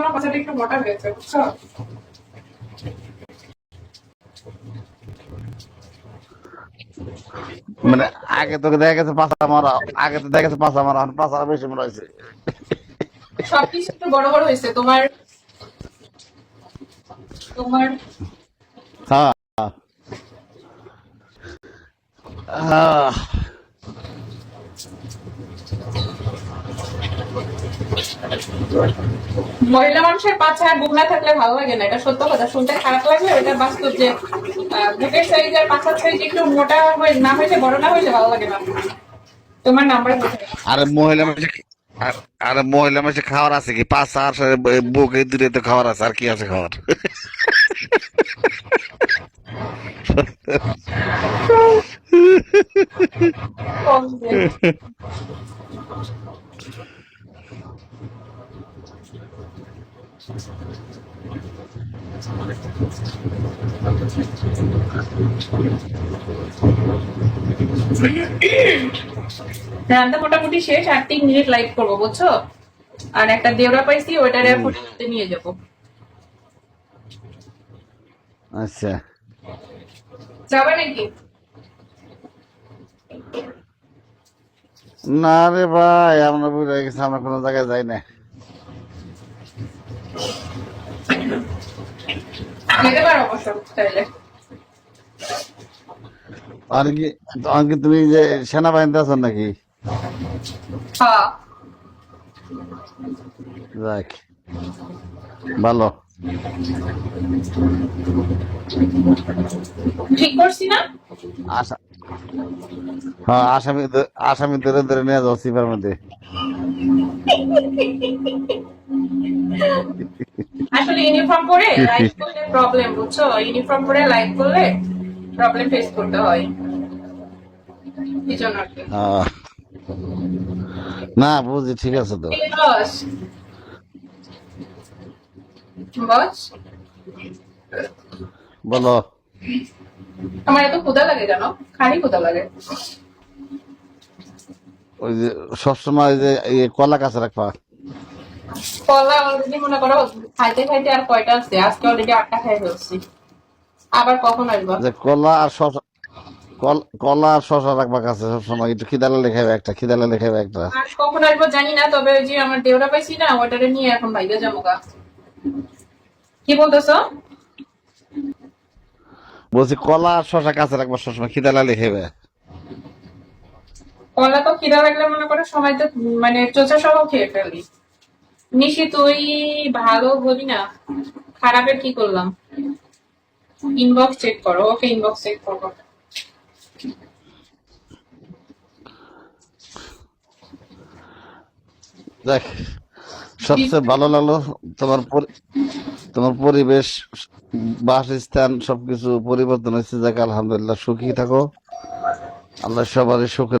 আমার কথাটা একটু মোটা হয়েছে বুঝছ? মানে আগে তোকে দেখা গেছে পাঁচা মারা আগে তো দেখা গেছে পাঁচা মারা এখন পাঁচা বেশি মনে হয়েছে। সবকিছু একটু বড় বড় হয়েছে তোমার তোমার হ্যাঁ। আহ, মহিলা মানুষের পাছা আর বুক থাকলে ভালো লাগে না এটা সত্য কথা। শুনতে খারাপ লাগলে এটা বাস্তব যে বুকের সাইজ আর পাছার সাইজ একটু মোটা হয়ে না হইলে বড় না হইলে ভালো লাগে না। তোমার নাম্বার আরে মহিলা মানুষ আরে মহিলা মানুষের খাওয়ার আছে কি? পাঁচ আর বুকে দূরে তো খাওয়ার আছে আর কি আছে খাওয়ার। রান্না মোটামুটি শেষ আর তিন মিনিট লাইভ করব বুঝছ? আর একটা দেওরা পাইছি ওইটার এয়ারপোর্টে নিয়ে যাব। আচ্ছা। যাবে নাকি? না রে ভাই আমরা বুঝে গেছি আমরা কোনো জায়গায় যাই না আর কি আর কি তুমি যে সেনাবাহিনীতে আছো নাকি? হ্যাঁ। যাক ভালো। ঠিক করছি না? আশা হ্যাঁ আসামি ধরে- আসামি ধরে ধরে নিয়ে যাও সিপার মধ্যে। আসলে ইউনিফর্ম পরে লাইভ করলে প্রবলেম বুঝছ? ইউনিফর্ম পরে লাইভ করলে প্রবলেম ফেস করতে হয়। আহ, না বুঝি ঠিক আছে তো। বলো। আমার এত ক্ষুদা লাগে জানো? খালি ক্ষুদা লাগে। ওই যে সবসময় যে কলা কাছে রাখবা। কলা অলরেডি মনে করো খাইতে খাইতে আর কয়টা আছে? আজকে অলরেডি আটটা খাই ফেলছি। আবার কখন আসব? যে কলা আর শশা কলা আর শশা রাখবা কাছে সবসময়। একটু খিদালে লেখাবে একটা খিদালে লেখাবে একটা। কখন আসব জানি না তবে ওই যে আমার দেওরা পাইছি না ওটারে নিয়ে এখন ভাইগা যাব কি বলতেছো? বলছি কলা আর শশা কাছে রাখবা সবসময় খিদালে লেখাবে কলা তো খিদা লাগলে মনে করো সময় তো মানে চোচা সহ খেয়ে ফেলি। নিশি তুই ভালো বলি না খারাপের কি করলাম? ইনবক্স চেক করো ওকে ইনবক্স চেক করব। দেখ সবচেয়ে ভালো লাগল তোমার পরি- তোমার পরিবেশ বাসস্থান সবকিছু পরিবর্তন হয়েছে যাক আলহামদুলিল্লাহ সুখী থাকো। আল্লাহ সবারই সুখে